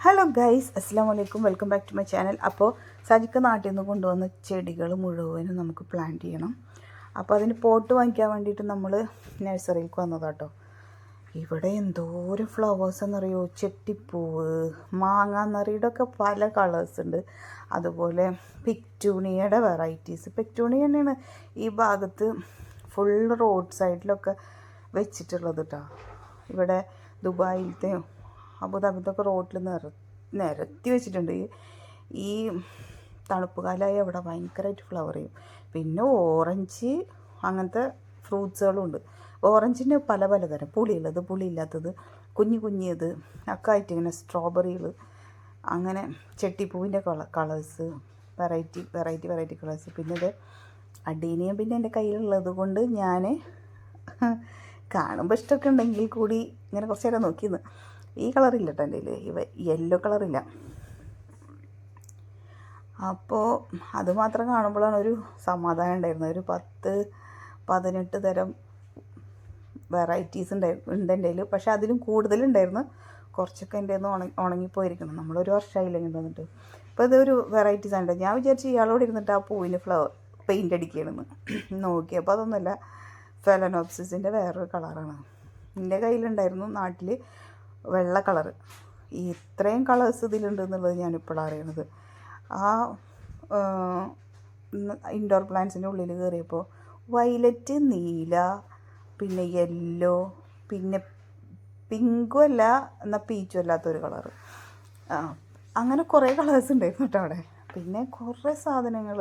Hello guys അസ്സാം വലൈക്കും welcome back to my channel അപ്പോൾ സജിക്ക നാട്ടിൽ നിന്ന് കൊണ്ടുവന്ന ചെടികൾ മുഴുവനും നമുക്ക് പ്ലാന്റ് ചെയ്യണം. അപ്പോൾ അതിന് പോട്ട് വാങ്ങിക്കാൻ വേണ്ടിയിട്ട് നമ്മൾ നഴ്സറിയിലേക്ക് വന്നതാട്ടോ. ഇവിടെ എന്തോരം ഫ്ലവേഴ്സ് എന്നറിയോ? ചെട്ടിപ്പൂവ് മാങ്ങ ഒക്കെ പല കളേഴ്സ് ഉണ്ട്. അതുപോലെ പിക്ടൂണിയയുടെ വെറൈറ്റീസ് പിക്ടൂണിയ തന്നെയാണ് ഈ ഭാഗത്ത് ഫുൾ റോഡ് സൈഡിലൊക്കെ വെച്ചിട്ടുള്ളത് കേട്ടോ ഇവിടെ ദുബായിലത്തെ അബുദാബിത്തൊക്കെ റോട്ടിൽ നിര നിരത്തി വെച്ചിട്ടുണ്ട്. ഈ- തണുപ്പ് അവിടെ ഭയങ്കരമായിട്ട് ഫ്ലവർ ചെയ്യും. പിന്നെ ഓറഞ്ച് അങ്ങനത്തെ ഫ്രൂട്ട്സുകളും ഉണ്ട് ഓറഞ്ചിന് പല പലതരം പുളിയുള്ളത് പുളിയില്ലാത്തത് കുഞ്ഞു കുഞ്ഞിയത് ഒക്കെ ആയിട്ട് ഇങ്ങനെ സ്ട്രോബെറികൾ അങ്ങനെ ചെട്ടിപ്പൂവിന്റെ കള colours variety variety variety colours പിന്നെ ഇത് അടീനിയം പിന്നെ എന്റെ കയ്യിലുള്ളത് കൊണ്ട് ഞാൻ കാണുമ്പോൾ ഇഷ്ടമൊക്കെ ഉണ്ടെങ്കിൽ കൂടി ഇങ്ങനെ കുറച്ച് നേരം നോക്കിയെന്ന് ഈ കളറില്ല കേട്ടോ എന്റെ ഇവ യെല്ലോ കളറില്ല. അപ്പോൾ അതുമാത്രം കാണുമ്പോഴാണ് ഒരു സമാധാനം ഉണ്ടായിരുന്നത്. ഒരു പത്ത് പതിനെട്ട് തരം വെറൈറ്റീസ് ഉണ്ടായിരുന്നു ഉണ്ട് എന്റെ കയ്യിൽ. പക്ഷേ അതിലും കൂടുതലുണ്ടായിരുന്നു. കുറച്ചൊക്കെ എന്റെ നിന്ന് ഉണങ്ങി ഉണങ്ങിപ്പോയിരിക്കണം നമ്മളൊരു വർഷമായില്ല ഇങ്ങനെ വന്നിട്ട്. അപ്പോൾ ഇതൊരു വെറൈറ്റീസ് ആണ് ഞാൻ വിചാരിച്ചു ഇയാളോട് ഇരുന്നിട്ട് ആ പൂവിന് ഫ്ലവർ പെയിന്റ് അടിക്കണമെന്ന് നോക്കി അപ്പോൾ അതൊന്നുമല്ല ഫെലനോപ്സിസിന്റെ വേറൊരു കളറാണ് എന്റെ കയ്യിലുണ്ടായിരുന്നു നാട്ടിൽ വെള്ള കളറ് ഈ ഇത്രയും കളേഴ്സ് ഇതിലുണ്ട് എന്നുള്ളത് ഞാനിപ്പോഴാണ് അറിയണത്. ആ ഇൻഡോർ പ്ലാന്റ്സിന്റെ ഉള്ളിൽ കയറിയപ്പോൾ വയലറ്റ് നീല പിന്നെ യെല്ലോ പിന്നെ പിങ്കും അല്ല എന്നാൽ പീച്ചും അല്ലാത്തൊരു കളറ് അങ്ങനെ കുറേ കളേഴ്സ് ഉണ്ടായിരുന്നു കേട്ടോ അവിടെ. പിന്നെ കുറേ സാധനങ്ങൾ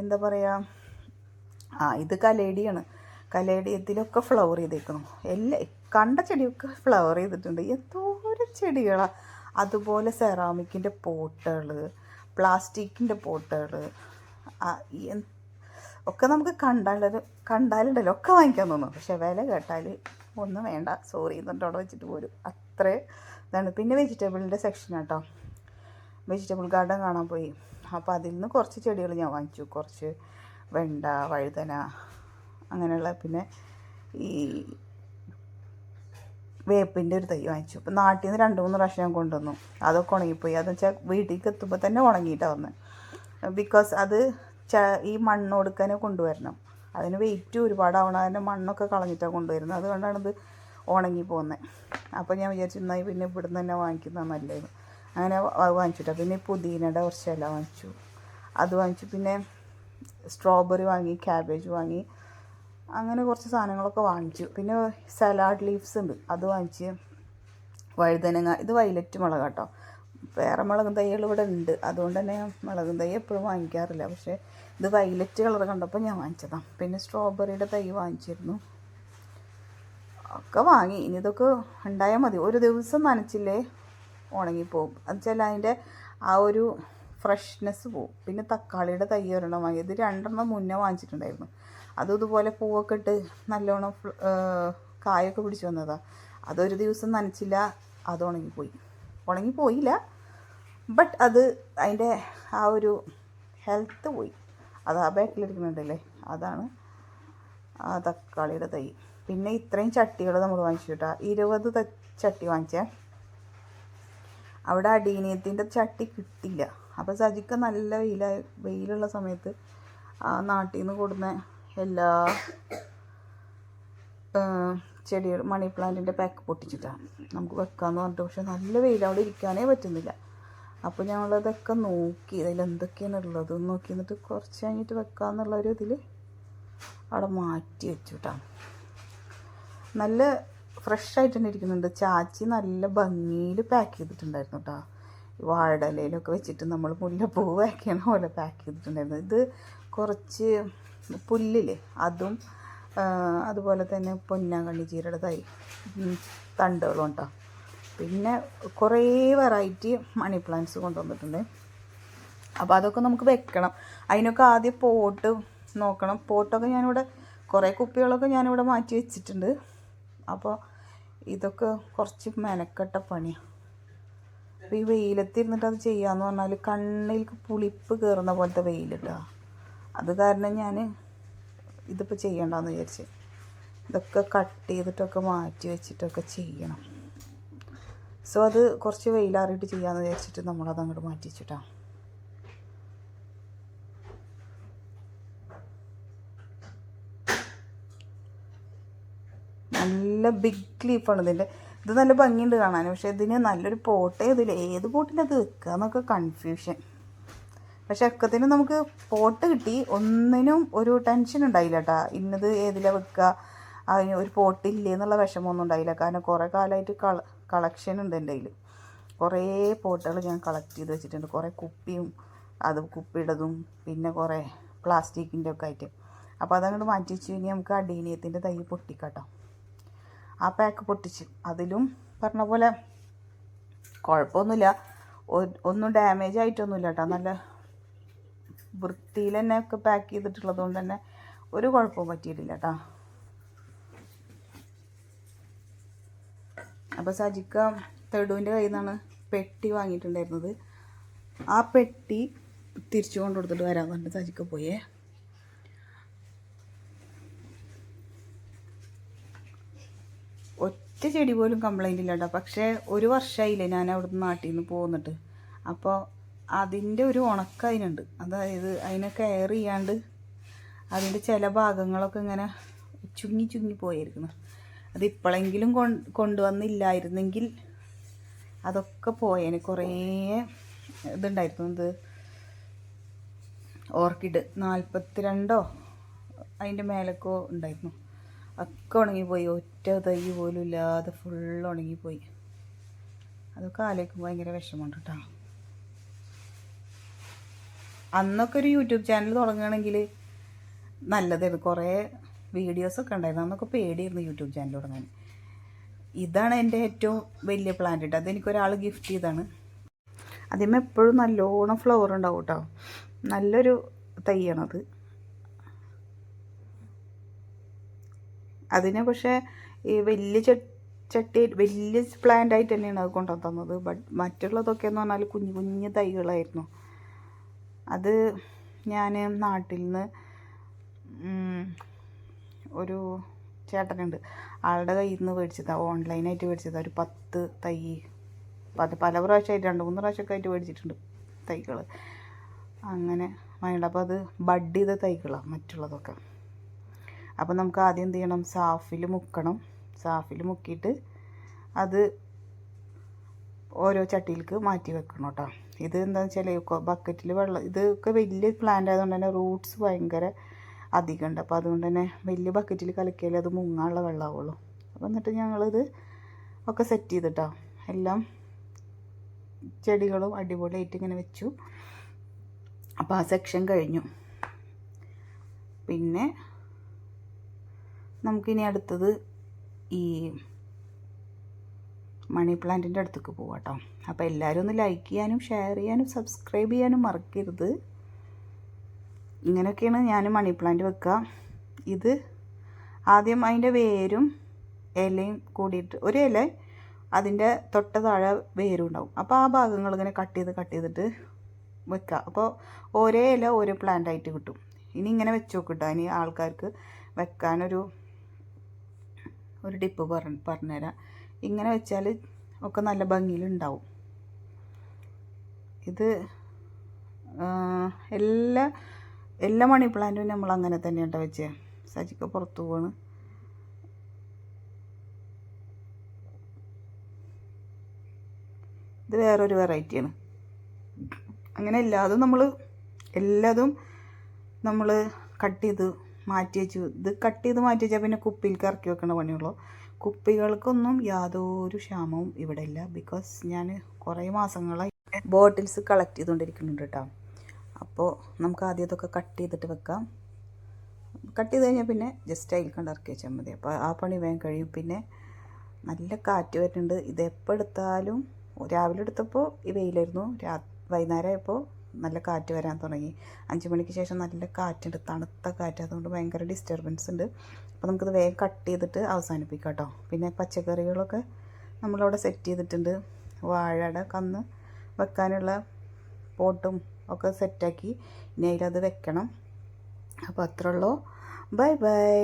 എന്താ പറയുക ആ ഇത് കലേഡിയാണ്. കലേഡിയത്തിലൊക്കെ ഫ്ലവർ ചെയ്തേക്കണം. എല്ലാ കണ്ട ചെടിയൊക്കെ ഫ്ലവർ ചെയ്തിട്ടുണ്ട്. എന്തോരം ചെടികളാണ് അതുപോലെ സെറാമിക്കിന്റെ പോട്ടുകൾ പ്ലാസ്റ്റിക്കിന്റെ പോട്ടുകൾ ഒക്കെ നമുക്ക് കണ്ടാലൊരു കണ്ടാലുണ്ടല്ലോ ഒക്കെ വാങ്ങിക്കാൻ തോന്നും. പക്ഷെ വില കേട്ടാൽ ഒന്നും വേണ്ട. സോറി എന്നിട്ട് അവിടെ വെച്ചിട്ട് പോരും. അത്ര ഇതാണ്. പിന്നെ വെജിറ്റബിളിന്റെ സെക്ഷൻ കേട്ടോ വെജിറ്റബിൾ ഗാർഡൻ കാണാൻ പോയി. അപ്പോൾ അതിൽ നിന്ന് കുറച്ച് ചെടികൾ ഞാൻ വാങ്ങിച്ചു. കുറച്ച് വെണ്ട വഴുതന അങ്ങനെയുള്ള. പിന്നെ ഈ വേപ്പിന്റെ ഒരു തൈ വാങ്ങിച്ചു. അപ്പം നാട്ടിൽ നിന്ന് രണ്ട് മൂന്ന് പ്രാവശ്യം ഞാൻ കൊണ്ടുവന്നു. അതൊക്കെ ഉണങ്ങിപ്പോയി. അതെന്ന് വെച്ചാൽ വീട്ടിലേക്ക് എത്തുമ്പോൾ തന്നെ ഉണങ്ങിയിട്ടാണ് വന്നത് ബിക്കോസ് അത് ച ഈ മണ്ണ് കൊടുക്കാനേ കൊണ്ടുവരണം. അതിന് വെയിറ്റ് ഒരുപാടാവണം. അതിന്റെ മണ്ണൊക്കെ കളഞ്ഞിട്ടാണ് കൊണ്ടുവരുന്നത്. അതുകൊണ്ടാണ് ഇത് ഉണങ്ങി പോകുന്നത് അപ്പോൾ ഞാൻ വിചാരിച്ചു എന്നാൽ പിന്നെ ഇവിടുന്ന് തന്നെ വാങ്ങിക്കുന്ന നല്ലത്. അങ്ങനെ വാങ്ങിച്ചിട്ടാണ് വാങ്ങിച്ചിട്ടാ. പിന്നെ പുതിനയുടെ കുറച്ച് ഇല വാങ്ങിച്ചു. അത് വാങ്ങിച്ചു. പിന്നെ സ്ട്രോബെറി വാങ്ങി ക്യാബേജ് വാങ്ങി. അങ്ങനെ കുറച്ച് സാധനങ്ങളൊക്കെ വാങ്ങിച്ചു. പിന്നെ സലാഡ് ലീവ്സ് ഉണ്ട്. അത് വാങ്ങിച്ച് വഴുതനങ്ങ ഇത് വയലറ്റ് മുളക് കേട്ടോ വേറെ മുളകും തൈകൾ ഇവിടെ ഉണ്ട്. അതുകൊണ്ട് തന്നെ മുളകും തൈ എപ്പോഴും വാങ്ങിക്കാറില്ല. പക്ഷേ ഇത് വയലറ്റ് കളർ കണ്ടപ്പോൾ ഞാൻ വാങ്ങിച്ചതാണ് പിന്നെ സ്ട്രോബെറിയുടെ തൈ വാങ്ങിച്ചിരുന്നു. ഒക്കെ വാങ്ങി. ഇനി ഇതൊക്കെ ഉണ്ടായാൽ മതി. ഒരു ദിവസം നനച്ചില്ലേ ഉണങ്ങിപ്പോവും. അത് വെച്ചാൽ അതിന്റെ ആ ഒരു ഫ്രഷ്നെസ് പോവും. പിന്നെ തക്കാളിയുടെ തൈ ഒരെണ്ണം വാങ്ങി. ഇത് രണ്ടെണ്ണം മുന്നേ വാങ്ങിച്ചിട്ടുണ്ടായിരുന്നു. അതും ഇതുപോലെ പൂവൊക്കെ ഇട്ട് നല്ലോണം കായൊക്കെ പിടിച്ചു വന്നതാണ് അതൊരു ദിവസം നനച്ചില്ല അത് ഉണങ്ങിപ്പോയി ഉണങ്ങിപ്പോയില്ല ബട്ട് അത് അതിന്റെ ആ ഒരു ഹെൽത്ത് പോയി. അത് ആ ബാക്കിലിരിക്കുന്നുണ്ടല്ലേ അതാണ് ആ തക്കാളിയുടെ തൈ. പിന്നെ ഇത്രയും ചട്ടികൾ നമ്മൾ വാങ്ങിച്ചു കേട്ടോ. ഇരുപത് ചട്ടി വാങ്ങിച്ചേ. അവിടെ അടീനിയത്തിന്റെ ചട്ടി കിട്ടില്ല. അപ്പോൾ സജിക്ക് നല്ല വെയില വെയിലുള്ള സമയത്ത് നാട്ടിൽ നിന്ന് കൊടുന്ന എല്ലാ ചെടികൾ മണി പ്ലാന്റിന്റെ പാക്ക് പൊട്ടിച്ചിട്ടാണ് നമുക്ക് വെക്കാമെന്ന് പറഞ്ഞിട്ട് പക്ഷെ നല്ല വെയിൽ അവിടെ ഇരിക്കാനേ പറ്റുന്നില്ല. അപ്പോൾ ഞങ്ങളതൊക്കെ നോക്കി അതിൽ എന്തൊക്കെയാണ് ഉള്ളത് നോക്കി എന്നിട്ട് കുറച്ച് കഴിഞ്ഞിട്ട് വെക്കാമെന്നുള്ള ഒരു ഇതിൽ അവിടെ മാറ്റി വെച്ചു നല്ല ഫ്രഷ് ആയിട്ട് തന്നെ ഇരിക്കുന്നുണ്ട്. ചാച്ചി നല്ല ഭംഗിയിൽ പാക്ക് ചെയ്തിട്ടുണ്ടായിരുന്നു കേട്ടോ വാഴയിലൊക്കെ വെച്ചിട്ട് നമ്മൾ മുല്ലപ്പൂ പാക്ക് ചെയ്യണ പോലെ പാക്ക് ചെയ്തിട്ടുണ്ടായിരുന്നു. ഇത് കുറച്ച് പുല്ലില്ലേ അതും അതുപോലെ തന്നെ പൊന്നാങ്കണ്ണി ചീരയുടെ തൈ തണ്ടുകളും ഉണ്ടോ പിന്നെ കുറേ വെറൈറ്റി മണി പ്ലാന്റ്സ് കൊണ്ടുവന്നിട്ടുണ്ട്. അപ്പോൾ അതൊക്കെ നമുക്ക് വെക്കണം. അതിനൊക്കെ ആദ്യം പോട്ട് നോക്കണം. പോട്ടൊക്കെ ഞാനിവിടെ കുറേ കുപ്പികളൊക്കെ ഞാനിവിടെ മാറ്റി വെച്ചിട്ടുണ്ട്. അപ്പോൾ ഇതൊക്കെ കുറച്ച് മെനക്കെട്ട പണിയാണ് അപ്പോൾ ഈ വെയിലത്തിരുന്നിട്ട് അത് ചെയ്യാന്ന് പറഞ്ഞാൽ കണ്ണിലേക്ക് പുളിപ്പ് കയറുന്ന പോലത്തെ വെയിലിട്ടാ. അത് കാരണം ഞാൻ ഇതിപ്പോൾ ചെയ്യണ്ടെന്ന് വിചാരിച്ച്. ഇതൊക്കെ കട്ട് ചെയ്തിട്ടൊക്കെ മാറ്റി വെച്ചിട്ടൊക്കെ ചെയ്യണം. സോ അത് കുറച്ച് വെയിലാറിയിട്ട് ചെയ്യാമെന്ന് വിചാരിച്ചിട്ട് നമ്മളത് അങ്ങോട്ട് മാറ്റി വെച്ചിട്ടാണ് നല്ല ബിഗ് ലീഫാണ് ഇതിന്റെ ഇത് നല്ല ഭംഗിയുണ്ട് കാണാൻ. പക്ഷേ ഇതിന് നല്ലൊരു പോട്ടേ ഇതിൽ ഏത് പോട്ടിലത് വെക്കുക എന്നൊക്കെ കൺഫ്യൂഷൻ പക്ഷെ ഒക്കത്തിനും നമുക്ക് പോട്ട് കിട്ടി. ഒന്നിനും ഒരു ടെൻഷൻ ഉണ്ടായില്ല കേട്ടാ ഇന്നത് ഏതിലാണ് വെക്കുക അതിന് ഒരു പോട്ടില്ലേ എന്നുള്ള വിഷമമൊന്നും ഉണ്ടായില്ല. കാരണം കുറേ കാലമായിട്ട് കള കളക്ഷൻ ഉണ്ട് എന്റെ കയ്യിൽ കുറേ പോട്ടുകൾ ഞാൻ കളക്ട് ചെയ്ത് വെച്ചിട്ടുണ്ട്. കുറേ കുപ്പിയും അത് കുപ്പിയുടേതും പിന്നെ കുറേ പ്ലാസ്റ്റിക്കിന്റെ ഒക്കെ ആയിട്ട്. അപ്പോൾ അതങ്ങോട്ട് മാറ്റി വെച്ച് കഴിഞ്ഞാൽ നമുക്ക് അടീനിയത്തിന്റെ തൈ പൊട്ടിക്കാട്ടോ. ആ പാക്ക് പൊട്ടിച്ച്. അതിലും പറഞ്ഞ പോലെ കുഴപ്പമൊന്നുമില്ല. ഒന്നും ഡാമേജ് ആയിട്ടൊന്നുമില്ല കേട്ടോ നല്ല വൃത്തിയിൽ തന്നെ ഒക്കെ പാക്ക് ചെയ്തിട്ടുള്ളത് കൊണ്ട് തന്നെ ഒരു കുഴപ്പവും പറ്റിയിട്ടില്ല കേട്ടോ അപ്പോൾ സജിക്ക തെടുവിന്റെ കയ്യിൽ നിന്നാണ് പെട്ടി വാങ്ങിയിട്ടുണ്ടായിരുന്നത്. ആ പെട്ടി തിരിച്ചു കൊണ്ടു കൊടുത്തിട്ട് വരാൻ പറഞ്ഞിട്ട് സജിക്ക പോയേ. ഒറ്റ ചെടി പോലും കംപ്ലൈന്റ് ഇല്ല കേട്ടോ പക്ഷേ ഒരു വർഷമായില്ലേ ഞാൻ അവിടുന്ന് നാട്ടിൽ നിന്ന് പോന്നിട്ട്. അപ്പോൾ അതിന്റെ ഒരു ഉണക്ക അതിനുണ്ട്. അതായത് അതിനെ കെയർ ചെയ്യാണ്ട് അതിന്റെ ചില ഭാഗങ്ങളൊക്കെ ഇങ്ങനെ ചുങ്ങി ചുങ്ങി പോയിരിക്കുന്നു. അത് ഇപ്പോഴെങ്കിലും കൊണ്ട് കൊണ്ടുവന്നില്ലായിരുന്നെങ്കിൽ അതൊക്കെ പോയേനെ. കുറേ ഇതുണ്ടായിരുന്നു. ഇത് ഓർക്കിഡ് നാൽപ്പത്തിരണ്ടോ അതിന്റെ മേലക്കോ ഉണ്ടായിരുന്നു. ഒക്കെ ഉണങ്ങിപ്പോയി. ഒറ്റ തൈ പോലും ഇല്ലാതെ ഫുൾ ഉണങ്ങിപ്പോയി. അതൊക്കെ ആലോചിക്കുമ്പോൾ ഭയങ്കര വിഷമമുണ്ട് കേട്ടോ അന്നൊക്കെ ഒരു യൂട്യൂബ് ചാനൽ തുടങ്ങുകയാണെങ്കിൽ നല്ലതായിരുന്നു. കുറേ വീഡിയോസൊക്കെ ഉണ്ടായിരുന്നു. അന്നൊക്കെ പേടിയായിരുന്നു യൂട്യൂബ് ചാനൽ തുടങ്ങാൻ. ഇതാണ് എന്റെ ഏറ്റവും വലിയ പ്ലാന്റ് കേട്ടോ അതെനിക്കൊരാൾ ഗിഫ്റ്റ് ചെയ്താണ് അതിന്മേൽ എപ്പോഴും നല്ലോണം ഫ്ലവർ ഉണ്ടാവും കേട്ടോ നല്ലൊരു തൈയാണത്. അതിന് പക്ഷേ ഈ വലിയ ചട്ടി വലിയ പ്ലാന്റ് ആയിട്ട് തന്നെയാണ് അത് കൊണ്ടു തന്നത് ബട്ട് മറ്റുള്ളതൊക്കെ എന്ന് പറഞ്ഞാൽ കുഞ്ഞു കുഞ്ഞു തൈകളായിരുന്നു. അത് ഞാൻ നാട്ടിൽ നിന്ന് ഒരു ചേട്ടനുണ്ട്. ആളുടെ കയ്യിൽ നിന്ന് മേടിച്ചതാണ് ഓൺലൈനായിട്ട് മേടിച്ചതാണ് ഒരു പത്ത് തൈ. പല പല പ്രാവശ്യമായിട്ട് രണ്ട് മൂന്ന് പ്രാവശ്യമൊക്കെ ആയിട്ട് മേടിച്ചിട്ടുണ്ട് തൈകൾ അങ്ങനെ അപ്പോൾ അത് ബഡ് ചെയ്ത തൈകളാണ് മറ്റുള്ളതൊക്കെ. അപ്പോൾ നമുക്ക് ആദ്യം എന്ത് ചെയ്യണം? സാഫിൽ മുക്കണം. സാഫിൽ മുക്കിയിട്ട് അത് ഓരോ ചട്ടിയിലേക്ക് മാറ്റി വെക്കണം കേട്ടോ. ഇത് എന്താണെന്ന് വെച്ചാൽ ബക്കറ്റിൽ വെള്ളം ഇതൊക്കെ വലിയ പ്ലാന്റ് ആയതുകൊണ്ട് തന്നെ റൂട്ട്സ് ഭയങ്കര അധികമുണ്ട് അപ്പോൾ അതുകൊണ്ട് തന്നെ വലിയ ബക്കറ്റിൽ കലക്കിയാലേ അത് മുങ്ങാനുള്ള വെള്ളമാവുള്ളൂ അപ്പോൾ എന്നിട്ട് ഞങ്ങളിത് ഒക്കെ സെറ്റ് ചെയ്തിട്ടോ. എല്ലാം ചെടികളും അടിപൊളിയായിട്ട് ഇങ്ങനെ വെച്ചു. അപ്പോൾ ആ സെക്ഷൻ കഴിഞ്ഞു. പിന്നെ നമുക്കിനി അടുത്തത് ഈ മണി പ്ലാന്റിന്റെ അടുത്തേക്ക് പോവാം കേട്ടോ അപ്പോൾ എല്ലാവരും ഒന്ന് ലൈക്ക് ചെയ്യാനും ഷെയർ ചെയ്യാനും സബ്സ്ക്രൈബ് ചെയ്യാനും മറക്കരുത്. ഇങ്ങനെയൊക്കെയാണ് ഞാൻ മണി പ്ലാന്റ് വെക്കുക ഇത് ആദ്യം അതിന്റെ വേരും ഇലയും കൂടിയിട്ട് ഒരു ഇല അതിന്റെ തൊട്ട താഴെ വേരും ഉണ്ടാവും. അപ്പോൾ ആ ഭാഗങ്ങൾ ഇങ്ങനെ കട്ട് ചെയ്ത് കട്ട് ചെയ്തിട്ട് വെക്കുക അപ്പോൾ ഒരേ ഇല ഓരോ പ്ലാന്റ് ആയിട്ട് കിട്ടും. ഇനി ഇങ്ങനെ വെച്ച് നോക്കിട്ടോ ഇനി ആൾക്കാർക്ക് വെക്കാനൊരു ഒരു ടിപ്പ് പറഞ്ഞ് പറഞ്ഞുതരാം. ഇങ്ങനെ വെച്ചാൽ ഒക്കെ നല്ല ഭംഗിയിലുണ്ടാവും. ഇത് എല്ലാ എല്ലാ മണി പ്ലാന്റും നമ്മൾ അങ്ങനെ തന്നെയാണ് വെച്ചേ. സജിക്ക പുറത്തു പോവാണ് ഇത് വേറൊരു വെറൈറ്റിയാണ് അങ്ങനെ എല്ലാതും നമ്മൾ എല്ലാതും നമ്മൾ കട്ട് ചെയ്ത് മാറ്റി വെച്ചു. ഇത് കട്ട് ചെയ്ത് മാറ്റി വെച്ചാൽ പിന്നെ കുപ്പിയിലേക്ക് ഇറക്കി വെക്കേണ്ട പണിയുള്ളൂ. കുപ്പികൾക്കൊന്നും യാതൊരു ക്ഷാമവും ഇവിടെ ഇല്ല. ബിക്കോസ് ഞാൻ കുറേ മാസങ്ങളായി ബോട്ടിൽസ് കളക്ട് ചെയ്തുകൊണ്ടിരിക്കുന്നുണ്ട് കേട്ടോ. അപ്പോൾ നമുക്ക് ആദ്യം ഇതൊക്കെ കട്ട് ചെയ്തിട്ട് വെക്കാം. കട്ട് ചെയ്ത് കഴിഞ്ഞാൽ പിന്നെ ജസ്റ്റ് അതിൽ കണ്ട് ഇറക്കി വെച്ചാൽ മതി. അപ്പോൾ ആ പണി വേഗം കഴിയും. പിന്നെ നല്ല കാറ്റ് വരുന്നുണ്ട്. ഇത് എപ്പോൾ എടുത്താലും രാവിലെ എടുത്തപ്പോൾ ഈ വെയിലായിരുന്നു. രാ വൈകുന്നേരം ആയപ്പോൾ നല്ല കാറ്റ് വരാൻ തുടങ്ങി. അഞ്ച് മണിക്ക് ശേഷം നല്ല കാറ്റുണ്ട്. തണുത്ത കാറ്റ്. അതുകൊണ്ട് ഭയങ്കര ഡിസ്റ്റർബൻസ് ഉണ്ട്. അപ്പോൾ നമുക്കിത് വേഗം കട്ട് ചെയ്തിട്ട് അവസാനിപ്പിക്കാം കേട്ടോ. പിന്നെ പച്ചക്കറികളൊക്കെ നമ്മളവിടെ സെറ്റ് ചെയ്തിട്ടുണ്ട്. വാഴയുടെ കന്ന് വെക്കാനുള്ള പോട്ടും ഒക്കെ സെറ്റാക്കി ഇനി അതിലത് വെക്കണം. അപ്പോൾ അത്രയുള്ളൂ ബൈ ബൈ